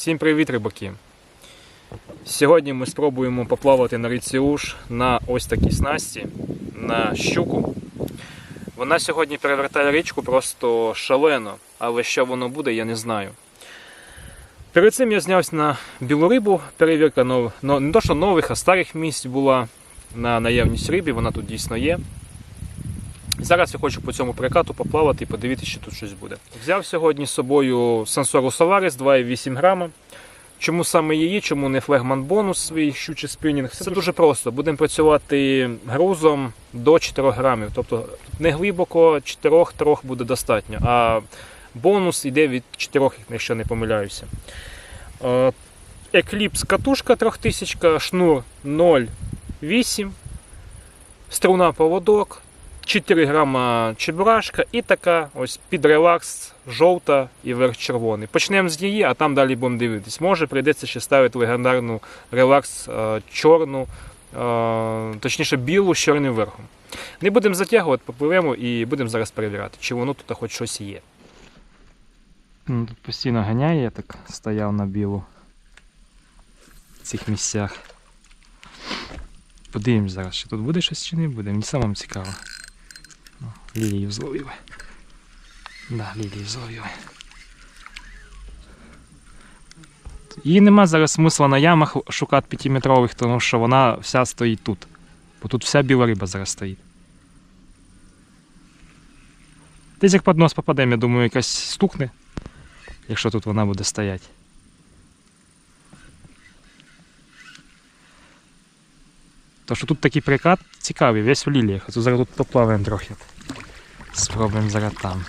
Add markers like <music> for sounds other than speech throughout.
Всім привіт, рибаки! Сьогодні ми спробуємо поплавати на річці Уж на ось такій снасті на щуку. Вона сьогодні перевертає річку просто шалено, але що воно буде, я не знаю. Перед цим я знявся на білу рибу, перевірка нов... не то, що нових, а старих місць була на наявність риби, вона тут дійсно є. Зараз я хочу по цьому перекату поплавати і подивитися, чи тут щось буде. Взяв сьогодні з собою Sensoro Solaris 2,8 грама. Чому саме її, чому не флегман бонус свій щучий спінінг? Це дуже просто. Будемо працювати грузом до 4 грамів. Тобто не глибоко 4-3 буде достатньо. А бонус йде від 4, якщо не помиляюся. Е, Екліпс катушка 3000, шнур 0,8, струна поводок, 4 грама чебурашка і така ось під релакс жовта і верх червоний. Почнемо з її, а там далі будемо дивитись. Може прийдеться ще ставити легендарну релакс е, чорну, е, точніше білу з чорним верхом. Не будемо затягувати, попливемо і будемо зараз перевіряти, чи воно тут хоч щось є. Ну, тут постійно ганяє, я так стояв на білу в цих місцях. Подивимось зараз, чи тут буде щось чи не буде. Мені самому цікаво. Лілію зловили. Да, лілію зловили. Її нема зараз смисла на ямах шукати 5-метрових, тому що вона вся стоїть тут. Бо тут вся біла риба зараз стоїть. Десь як під нос попадемо, я думаю, якась стукне, якщо тут вона буде стояти. То що тут такий прикат цікавий, весь в ліліях. А тут зараз тут поплаваємо трохи. Спробуємо зараз там.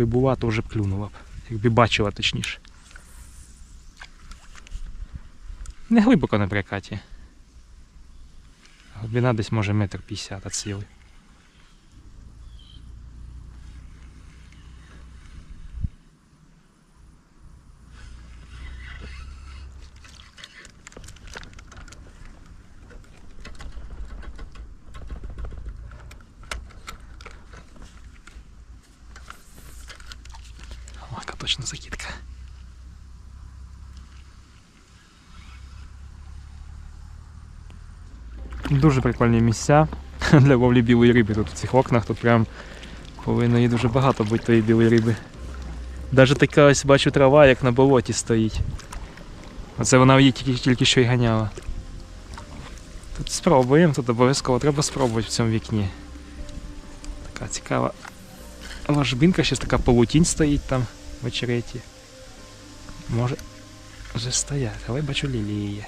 Би була, то вже б клюнула б. Якби бачила точніше. Не глибоко на прикаті. Глибина десь може метр п'ятдесят від сили. О, яка точно закидка. Дуже прикольні місця <laughs> для ловлі білої риби. Тут в цих окнах тут прям повинно її дуже багато бути тої білої риби. Навіть така ось бачу трава, як на болоті стоїть. Оце вона її тільки, тільки що й ганяла. Тут спробуємо, тут обов'язково треба спробувати в цьому вікні. Така цікава ложбинка, ще така полутінь стоїть там в очереті. Може вже стоять, але бачу лілії є.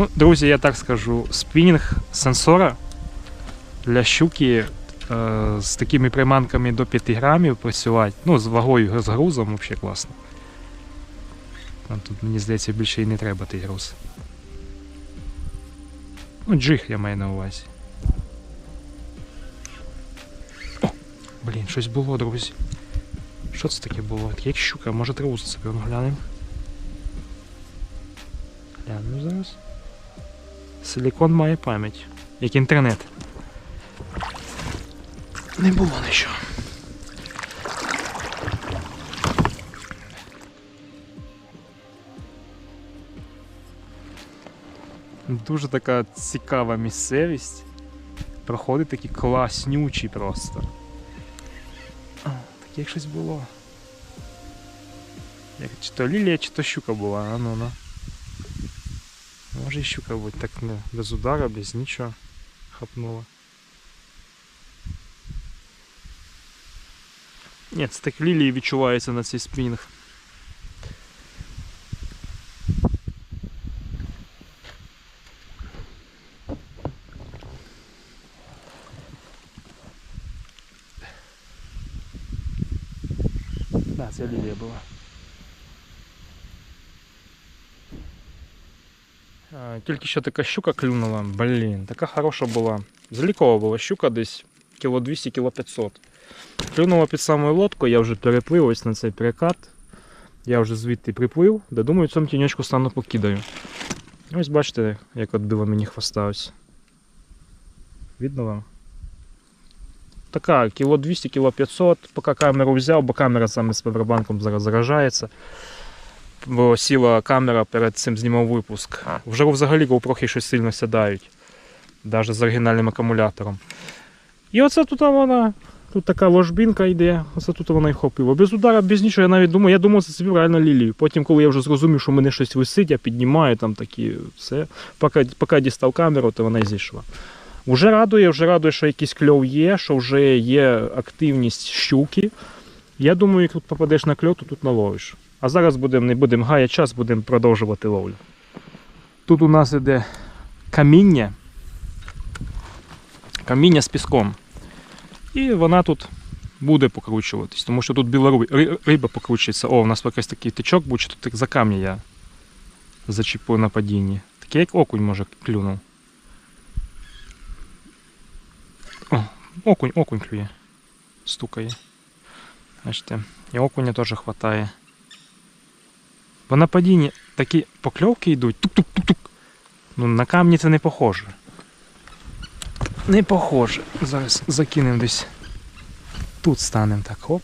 Ну, друзі, я так скажу, спінінг сенсора для щуки е, з такими приманками до 5 грамів працювати, ну, з вагою з грузом взагалі класно. Нам тут, мені здається, більше і не треба той груз. Ну, джиг я маю на увазі. О, блін, щось було, друзі. Що це таке було? Як щука, може труситься, ну глянемо. Глянемо зараз. Силікон має пам'ять, як інтернет. Не було нічого. Дуже така цікава місцевість. Проходить такі класнючі просто. А, таке як щось було. Як, чи то лілія, чи то щука була, а ну ну. Може і щука бути так не, без удара, без нічого. хапнула. Ні, це так лілії відчувається на цей спрінг. Да, це лілія була. Тільки що така щука клюнула, блін, така хороша була. Залікова була щука десь кіло 200, кіло 500. Клюнула під самою лодкою, я вже переплив ось на цей перекат. Я вже звідти приплив, де думаю, цьому тіньочку стану покидаю. Ось бачите, як відбило мені хвоста ось. Видно вам? Така, кіло 200, кіло 500. Поки камеру взяв, бо камера саме з павербанком зараз заражається. Бо сіла камера перед цим знімав випуск. Вже взагалі GoPro щось сильно сядають. Навіть з оригінальним акумулятором. І оце тут вона. Тут така ложбінка йде, оце тут вона і вхопила. Без удара, без нічого, я навіть думаю, я думав, це собі реально лілію. Потім, коли я вже зрозумів, що мене щось висить, я піднімаю там такі все. Поки, поки дістав камеру, то вона і зійшла. Вже радує, вже радує, що якийсь кльов є, що вже є активність щуки. Я думаю, як тут попадеш на кльов, то тут наловиш. А зараз будемо, не будемо гаяти час, будемо продовжувати ловлю. Тут у нас іде каміння. Каміння з піском. І вона тут буде покручуватись, тому що тут біла ри- ри- риба покручується. О, у нас якийсь такий тичок був, чи тут за каміння я зачіпив на падінні. Такий як окунь може клюнув. О, окунь, окунь клює. Стукає. Бачите, і окуня теж хватає. Бо на падінні такі покльовки йдуть. Тук-тук-тук-тук. Ну, на камні це не похоже. Не похоже. Зараз закинемо десь. Тут станемо так, хоп.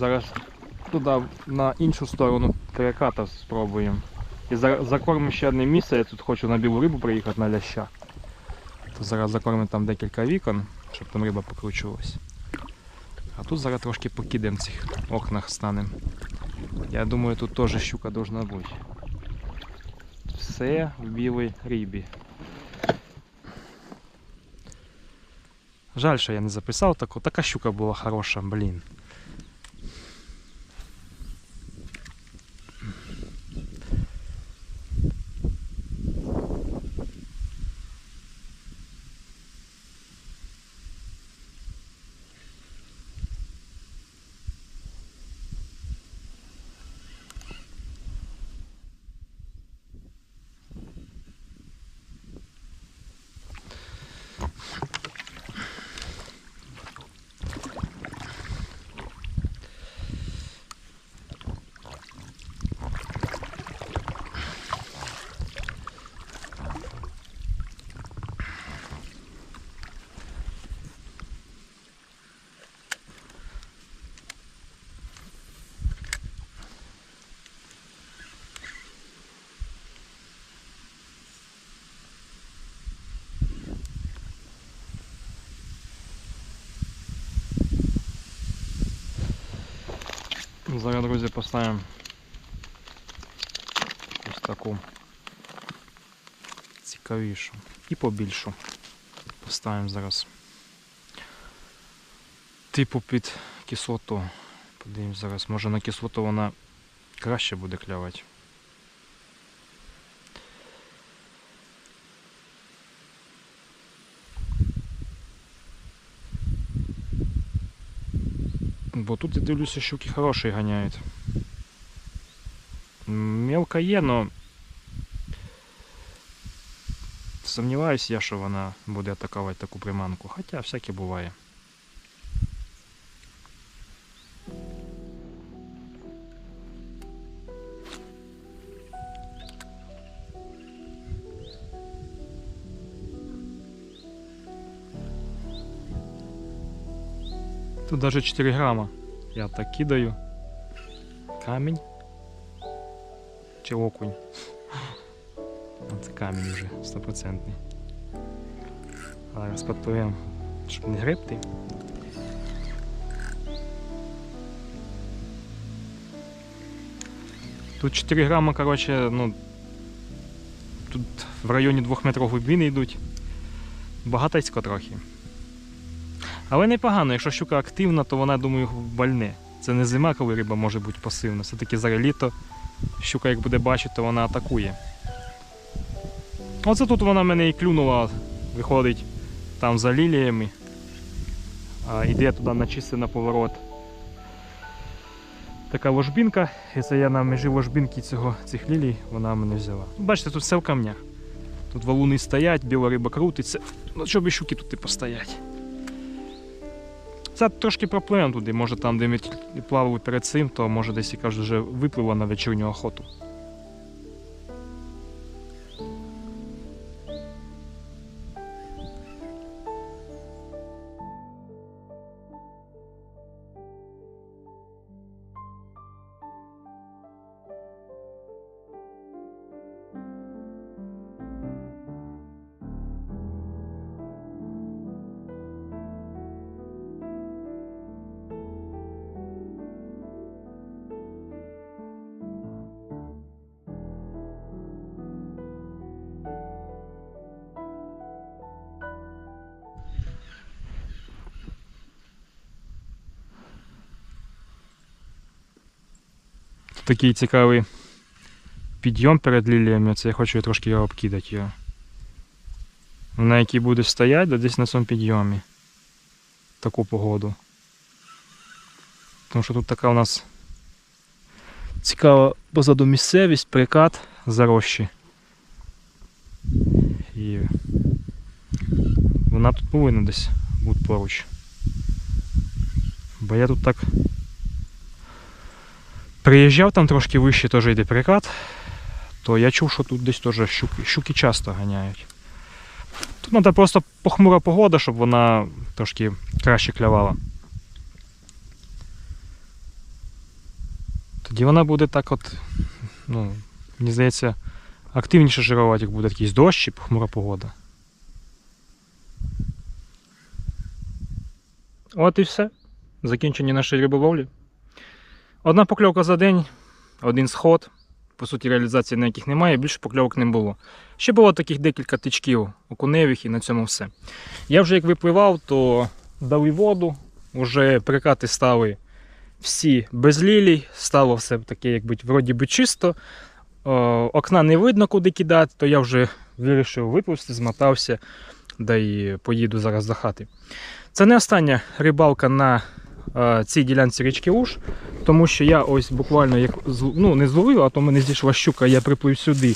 Зараз туди на іншу сторону переката спробуємо. І за- закормимо ще одне місце. Я тут хочу на білу рибу приїхати на ляща. То зараз закормимо там декілька вікон, щоб там риба покручувалась. А тут зараз трошки покидемо в цих окнах станемо. Я думаю, тут теж щука должна бути. Все в білій рибі. Жаль, що я не записав таку. Така щука була хороша, блін. Зараз, друзі, поставимо ось таку цікавішу і побільшу. Поставимо зараз. Типу під кислоту. Подивимось зараз, може на кислоту вона краще буде клявати. Бо тут я дивлюся, щуки хороші ганяють. Мелка є, но Сумніваюся я, що вона буде атакувати таку приманку. Хоча всяке буває. Тут даже 4 грама. Я так кидаю. Камінь. Чи окунь. <laughs> Це камінь вже стопроцентний. Зараз подпливемо, щоб не гребти. Тут 4 грама, короче, ну. Тут в районі 2 метрів глибини йдуть. Багатецько трохи. Але непогано, якщо щука активна, то вона, думаю, вальне. Це не зима, коли риба може бути пасивна. Все-таки зараз літо. Щука, як буде бачити, то вона атакує. Оце тут вона мене і клюнула, виходить там за ліліями. А, іде туди на чистий на поворот. Така ложбінка, і це я на межі ложбінки цього, цих лілій, вона мене взяла. Бачите, тут все в камнях. Тут валуни стоять, біла риба крутиться. Ну, щоб і щуки тут і постоять. Це трошки пропливемо туди, може там, де ми плавали перед цим, то може десь якась вже випливла на вечірню охоту. Такий цікавий підйом перед ліліями, це я хочу трошки його обкидати його. На який буде стояти, десь на цьому підйомі. Таку погоду. Тому що тут така у нас цікава позаду місцевість, прикат, зарощі. І вона тут повинна десь бути поруч. Бо я тут так приїжджав там трошки вище теж йде прикат, то я чув, що тут десь теж щуки, щуки часто ганяють. Тут треба просто похмура погода, щоб вона трошки краще клявала. Тоді вона буде так от, ну, мені здається, активніше жирувати, як буде якийсь дощ і похмура погода. От і все. Закінчення нашої риболовлі. Одна покльовка за день, один сход. По суті, реалізації ніяких немає, більше покльовок не було. Ще було таких декілька тичків окуневих і на цьому все. Я вже як випливав, то дали воду, вже прикати стали всі без лілій, стало все таке, якби вроді би чисто. О, окна не видно, куди кидати, то я вже вирішив випустити, змотався, да і поїду зараз до хати. Це не остання рибалка на е, цій ділянці річки Уж, тому що я ось буквально як ну, не зловив, а то мене зійшла щука, я приплив сюди,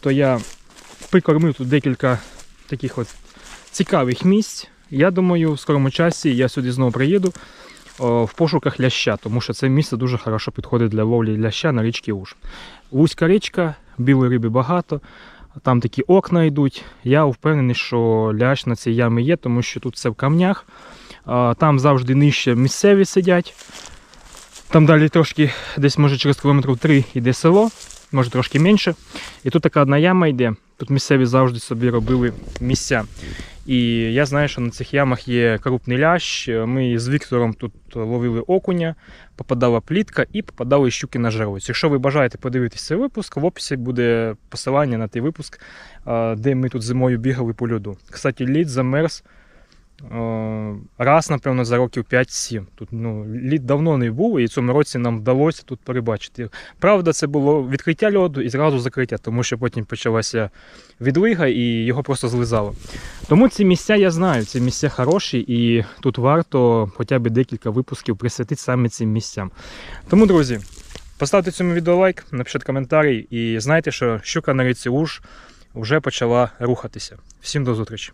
то я прикормив тут декілька таких от цікавих місць. Я думаю, в скорому часі я сюди знову приїду о, в пошуках ляща, тому що це місце дуже хорошо підходить для ловлі ляща на річці Уж. Вузька річка, білої риби багато. Там такі окна йдуть. Я впевнений, що лящ на цій ямі є, тому що тут все в камнях. Там завжди нижче місцеві сидять. Там далі трошки, десь може через кілометрів 3 йде село, може трошки менше. І тут така одна яма йде. Тут місцеві завжди собі робили місця. І я знаю, що на цих ямах є крупний лящ. Ми з Віктором тут ловили окуня, попадала плітка і попадали щуки на жерлиць. Якщо ви бажаєте подивитися цей випуск, в описі буде посилання на той випуск, де ми тут зимою бігали по льоду. Кстати, лід замерз раз, напевно, за років 5-7. Тут ну, лід давно не був, і в цьому році нам вдалося тут перебачити. Правда, це було відкриття льоду і зразу закриття, тому що потім почалася відлига і його просто злизало. Тому ці місця я знаю, ці місця хороші, і тут варто хоча б декілька випусків присвятити саме цим місцям. Тому, друзі, поставте цьому відео лайк, напишіть коментарі і знайте, що щука на ріці Уж вже почала рухатися. Всім до зустрічі!